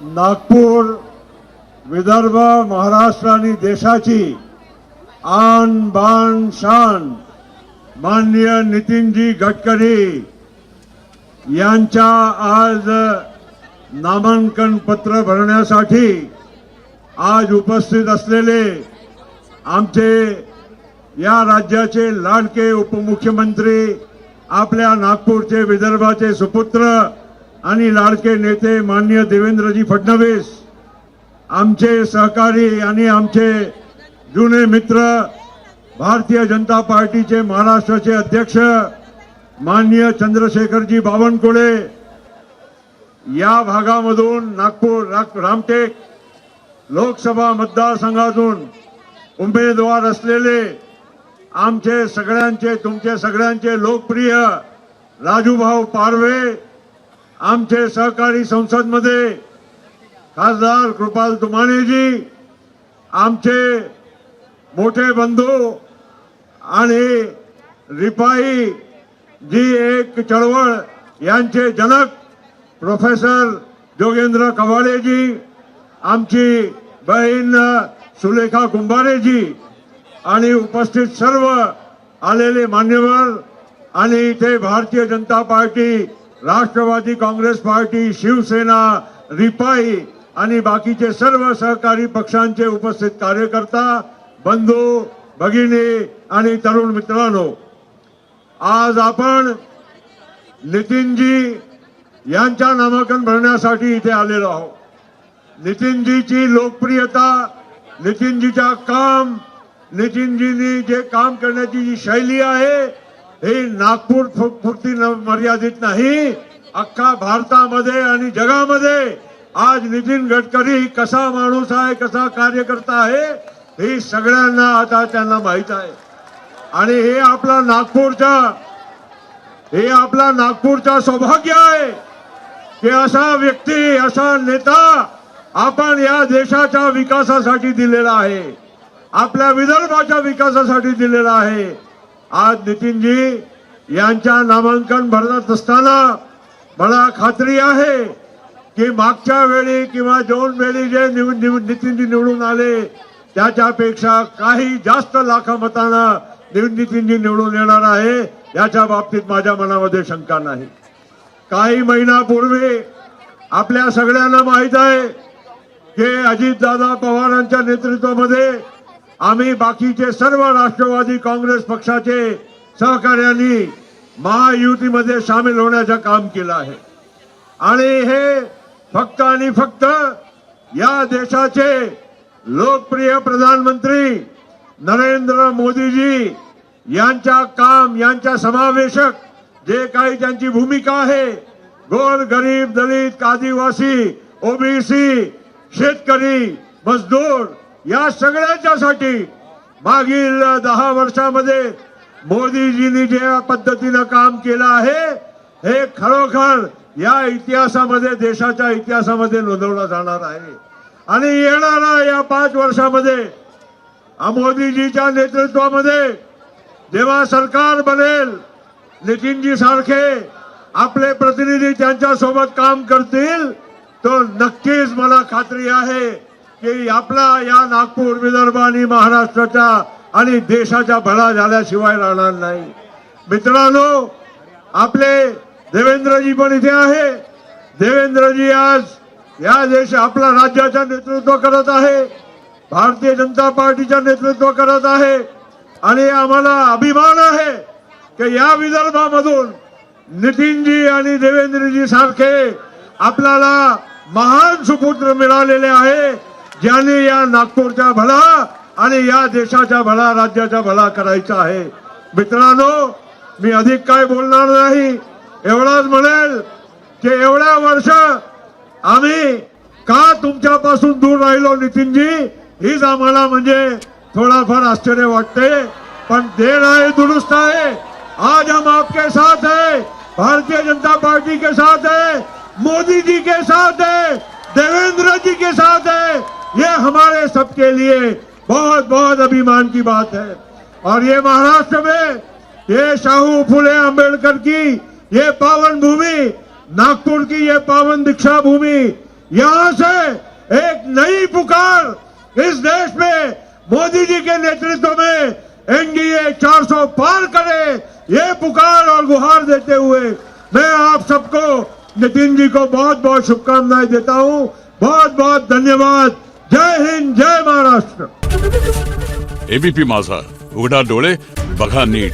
नागपूर विदर्भ महाराष्ट्र आणि देशाची आन बान शान माननीय नितीनजी गडकरी यांच्या आज नामांकन पत्र भरण्यासाठी आज उपस्थित असलेले आमचे या राज्याचे लाडके उपमुख्यमंत्री आपल्या नागपूरचे विदर्भाचे सुपुत्र आणि लाडके नेते माननीय देवेंद्रजी फडणवीस आमचे सहकारी आणि आमचे जुने मित्र भारतीय जनता पार्टीचे महाराष्ट्राचे अध्यक्ष माननीय चंद्रशेखरजी बावनकुळे या भागामधून नागपूर रामटेक लोकसभा मतदारसंघातून उमेदवार असलेले आमचे सगळ्यांचे तुमचे सगळ्यांचे लोकप्रिय राजूभाऊ पारवे आमचे सहकारी संसदमध्ये खासदार कृपाल तुमानेजी आमचे मोठे बंधू आणि रिपाई जी एक चळवळ यांचे जनक प्रोफेसर जोगेंद्र कवाडेजी आमची बहीण सुलेखा कुंभारेजी आणि उपस्थित सर्व आलेले मान्यवर आणि इथे Bharatiya Janata Party Rashtrawadi Congress Party Shivsena Ripai आणि बाकीचे सर्व सहकारी पक्षांचे उपस्थित कार्यकर्ता बंधू भगिनी आणि तरुण मित्रांनो आज आपण नितीनजी यांच्या नामांकन भरण्यासाठी इथे आलेलो आहोत. नितीनजीची लोकप्रियता नितीनजीचा काम नितीनजींनी जे काम करण्याची जी शैली आहे हे नागपूर पुरती न- मर्यादित नाही. अख्खा भारतामध्ये आणि जगामध्ये आज नितीन गडकरी कसा माणूस आहे कसा कार्यकर्ता आहे हे सगळ्यांना आता त्यांना माहीत आहे. आणि हे आपला नागपूरचा हे आपला नागपूरचा सौभाग्य आहे की असा व्यक्ती असा नेता आपण या देशाच्या विकासासाठी दिलेला आहे. आपल्या विदर्भाच्या विकासासाठी दिलेला आहे. आज नितीनजी यांच्या नामांकन भरत असताना मला खात्री आहे की मागच्या वेळी किंवा दोन वेळी जे नितीनजी निवडून आले त्याच्यापेक्षा काही जास्त लाखा मतानं नितीनजी निवडून येणार आहे याच्या बाबतीत माझ्या मनामध्ये शंका नाही. काही महिन्यापूर्वी आपल्या सगळ्यांना माहीत आहे की अजितदादा पवारांच्या नेतृत्वामध्ये आम्ही बाकीचे सर्व राष्ट्रवादी काँग्रेस पक्षाचे सहकार्यांनी महायुतीमध्ये सामील होण्याचं काम केलं आहे. आणि हे फक्त आणि फक्त या देशाचे लोकप्रिय प्रधानमंत्री नरेंद्र मोदीजी यांच्या काम यांच्या समावेशक जे काही त्यांची भूमिका आहे गोर गरीब दलित आदिवासी ओबीसी शेतकरी मजदूर या सगळ्यांच्यासाठी मागील दहा वर्षामध्ये मोदीजींनी ज्या पद्धतीनं काम केलं आहे हे खरोखर या इतिहासामध्ये देशाच्या इतिहासामध्ये नोंदवलं जाणार आहे. आणि येणारा या पाच वर्षामध्ये मोदीजीच्या नेतृत्वामध्ये जेव्हा सरकार बनेल नितीनजी सारखे आपले प्रतिनिधी त्यांच्यासोबत काम करतील तो नक्कीच मला खात्री आहे. की आपला या नागपूर विदर्भ आणि महाराष्ट्राच्या आणि देशाच्या भला झाल्याशिवाय राहणार नाही. मित्रांनो आपले देवेंद्रजी पण इथे आहे. देवेंद्रजी आज या देश आपला राज्याचं नेतृत्व करत आहे. भारतीय जनता पार्टीचं नेतृत्व करत आहे. आणि आम्हाला अभिमान आहे की या विदर्भामधून नितीनजी आणि देवेंद्रजी सारखे आपल्याला महान सुपुत्र मिळालेले आहे. ज्यांनी या नागपूरचा भला आणि या देशाचा भला राज्याचा भला करायचा आहे. मित्रांनो मी अधिक काय बोलणार नाही. एवढाच म्हणेल की एवढ्या वर्ष आम्ही का तुमच्यापासून दूर राहिलो नितीनजी? हीच आम्हाला म्हणजे थोडाफार आश्चर्य वाटते. पण देर आहे दुरुस्त आहे. आज हम आपके साथ है. भारतीय जनता पार्टी के साथ है. मोदी जी के साथ है. हमारे सबके लिए बहुत बहुत अभिमान की बात है। और ये महाराष्ट्र में ये शाहू फुले अंबेडकर की ये पावन भूमि, नागपुर की ये पावन दीक्षा भूमि, यहाँ से एक नई पुकार इस देश में मोदी जी के नेतृत्व में एनडीए 400 पार करे, ये पुकार और गुहार देते हुए मैं आप सबको, नितिन जी को बहुत बहुत शुभकामनाएँ देता हूँ। बहुत बहुत धन्यवाद। जय हिंद जय महाराष्ट्र। एबीपी माझा. उघडा डोळे बघा नीट.